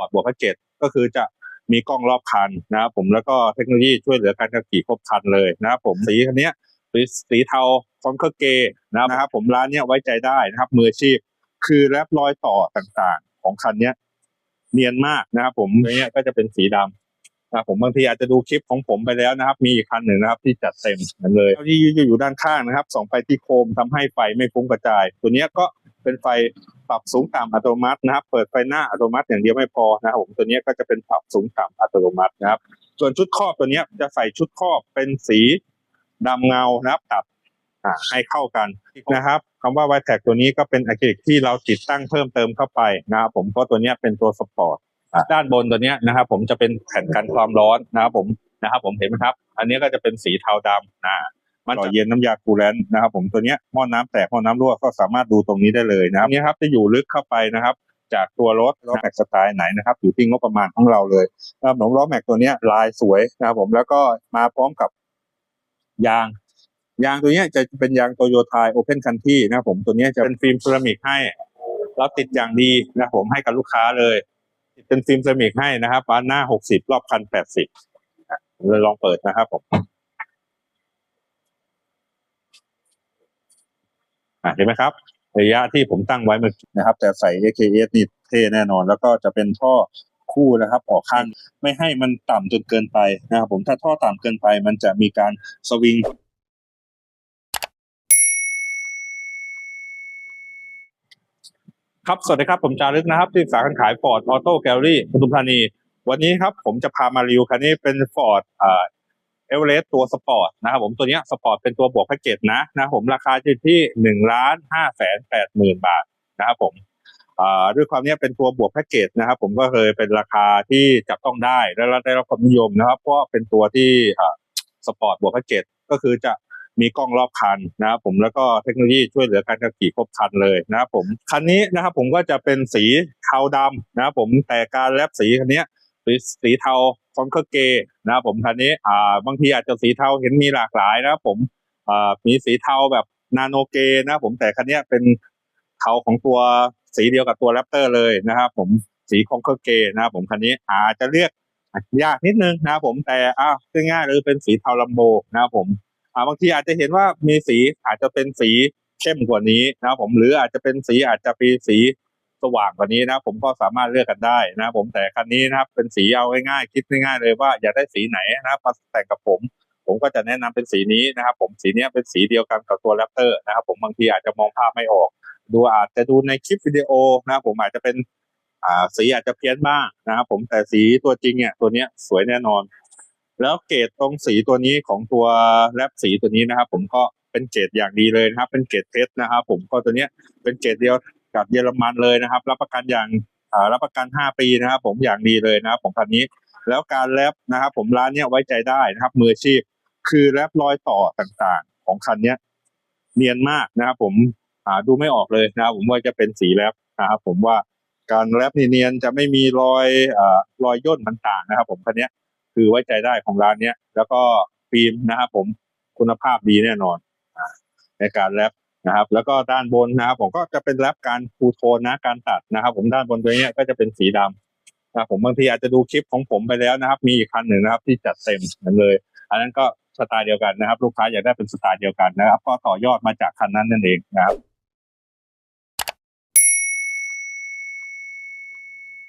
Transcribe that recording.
อร์ตบวกพัเจ็ดก็คือจะมีกล้องรอบคันนะครับผมแล้วก็เทคโนโลยีช่วยเหลือการขับขี่ครบคันเลยนะครับผมสีคันนี้สีสีเทาฟอนเคอร์เกนะครับผมร้านเนี้ยไว้ใจได้นะครับมืออาชีพ คือแรปรอยต่อต่างๆ ของคันเนี้ยเนียนมากนะครับผมตัวเนี้ยก็จะเป็นสีดำนะครับผมบางทีอาจจะดูคลิปของผมไปแล้วนะครับ มีอีกคันหนึ่งนะครับ ที่จัดเต็มเหมือนเลยที่อยู่ด้านข้างนะครับส่องไฟที่โคมทำให้ไฟไม่ฟุ้งกระจาย ตัวเนี้ยก็ เป็นไฟปรับสูงต่ำอัตโนมัตินะครับ เปิดไฟหน้าอัตโนมัติอย่างเดียวไม่พอนะครับผมตัวนี้ก็จะเป็นปรับสูงต่ำอัตโนมัตินะครับ ส่วนชุดครอบตัวนี้จะใส่ชุดครอบเป็นสีดำเงานะครับตัดให้เข้ากันนะครับคำว่าไวแท็กตัวนี้ก็เป็นอะคริลิกที่เราติดตั้งเพิ่มเติมเข้าไปนะครับผมเพราะตัวนี้เป็นตัวสปอร์ตด้านบนตัวนี้นะครับ ผมจะเป็นแผ่นกันความร้อนนะครับ ผมนะครับ ผมเห็นไหมครับ อันนี้ก็จะเป็นสีเทาดำนะ มันต่อเย็นน้ำยาคูลแลนต์นะครับผมตัวเนี้ยหม้อน้ำแตกหม้อน้ำรั่วก็สามารถดูตรงนี้ได้เลยนะครับเนี่ยครับจะอยู่ลึกเข้าไปนะครับจากตัวรถล้อแม็กสไตล์ไหนนะครับอยู่ที่งบประมาณของเราเลยนะครับผมล้อแม็กตัวเนี้ยลายสวยนะครับผมแล้วก็มาพร้อมกับยาง ยางตัวเนี้ยจะเป็นยางโตโยต้าโอเพนคันที่นะครับผมตัวเนี้ยจะเป็นฟิล์มเซรามิกให้เราติดอย่างดีนะครับผมให้กับลูกค้าเลย เป็นฟิล์มเซรามิกให้นะครับบานหน้าหกสิบรอบคันแปดสิบเลยลองเปิดนะครับผม อะเห็นไหมครับ ระยะที่ผมตั้งไว้เมื่อกี้นะครับ แต่ใส่ AKS นี่เท่แน่นอน แล้วก็จะเป็นท่อคู่นะครับ ออกข้างไม่ให้มันต่ำจนเกินไปนะครับผมถ้าท่อต่ำเกินไป มันจะมีการสวิงครับ สวัสดีครับ ผมจารึกนะครับ ที่สาขาขายฟอร์ดออโต้แกลลี่ปทุมธานี วันนี้ครับ ผมจะพามารีวิวคันนี้เป็นฟอร์ดอ่า เอเวอเรสต์ตัวสปอร์ตนะครับผมตัวนี้สปอร์ตเป็นตัวบวกแพ็กเกจนะนะผมราคาอยู่ที่หนึ่งล้านห้าแสนแปดหมื่นบาทนะครับผมด้วยความนี้เป็นตัวบวกแพ็กเกจนะครับ ผมก็เคยเป็นราคาที่จับต้องได้และได้รับความนิยมนะครับเพราะเป็นตัวที่สปอร์ตบวกแพ็กเกจก็คือจะมีกล้องรอบคันนะครับผมแล้วก็เทคโนโลยีช่วยเหลือการขับขี่ครบครันเลยนะครับผมคันนี้นะครับผมก็จะเป็นสีเทาดำนะครับผมแต่การแลบสีคันนี้ สีสีเทาฟอนเคอร์เกนะครับผมคันนี้อ่าบางทีอาจจะสีเทาเห็นมีหลากหลายนะครับผมอ่ามีสีเทาแบบนาโนเกนะครับผมแต่คันนี้เป็นเทาของตัวสีเดียวกับตัวแรปเตอร์เลยนะครับผมสีคอนเคอร์เกนะครับผมคันนี้อาจจะเรียกยากนิดนึงนะครับผมแต่อ้าวง่ายๆเลยเป็นสีเทาลัมโบนะครับผมอ่าบางทีอาจจะเห็นว่ามีสีอาจจะเป็นสีเข้มกว่านี้นะครับผมหรืออาจจะเป็นสีอาจจะเป็นสี สว่างกว่านี้นะ ผมก็สามารถเลือกกันได้นะผมแต่คันนี้นะครับเป็นสีเอาง่ายๆคิดง่ายๆเลยว่าอยากได้สีไหนนะครับมาแต่งกับผม ผมก็จะแนะนำเป็นสีนี้นะครับ ผมสีนี้เป็นสีเดียวกันกับตัวแรปเตอร์นะครับ ผมบางทีอาจจะมองภาพไม่ออก ดูอาจจะดูในคลิปวิดีโอนะครับผมอาจจะเป็นอ่าสีอาจจะเพี้ยนบ้างนะครับผมแต่สีตัวจริงเนี่ยตัวเนี้ยสวยแน่นอน แล้วเกรดตรงสีตัวนี้ของตัวแรปสีตัวนี้นะครับ ผมก็เป็นเกรดอย่างดีเลยนะครับ เป็นเกรดเพชรนะครับ ผมก็ตัวเนี้ยเป็นเกรดเดียว กับเยอรมันเลยนะครับ รับประกันอย่างรับประกัน 5 ปีนะครับ ผมอย่างดีเลยนะครับของคันนี้ แล้วการแรปนะครับ ผมร้านเนี้ยไว้ใจได้นะครับ มืออาชีพ คือแรปรอยต่อต่างๆ ของคันเนี้ยเนียนมากนะครับ ผมอ่าดูไม่ออกเลยนะครับ ผมว่าจะเป็นสีแรปนะครับผมว่าการแรปเนียนจะไม่มีรอยอรอยย่นต่างๆนะครับ ผมคันนี้คือไว้ใจได้ของร้านเนี้ยแล้วก็ฟิล์มนะครับผมคุณภาพดีแน่นอนในการแรป นะครับ แล้วก็ด้านบนนะครับ ผมก็จะเป็นแรปการฟูโทนนะการตัดนะครับ ผมด้านบนตัวเนี้ยก็จะเป็นสีดำนะครับผมบางทีอาจจะดูคลิปของผมไปแล้วนะครับ มีอีกคันหนึ่งนะครับ ที่จัดเต็มเหมือนเลย อันนั้นก็สไตล์เดียวกันนะครับ ลูกค้าอยากได้เป็นสไตล์เดียวกันนะครับ ก็ต่อยอดมาจากคันนั้นนั่นเองนะครับ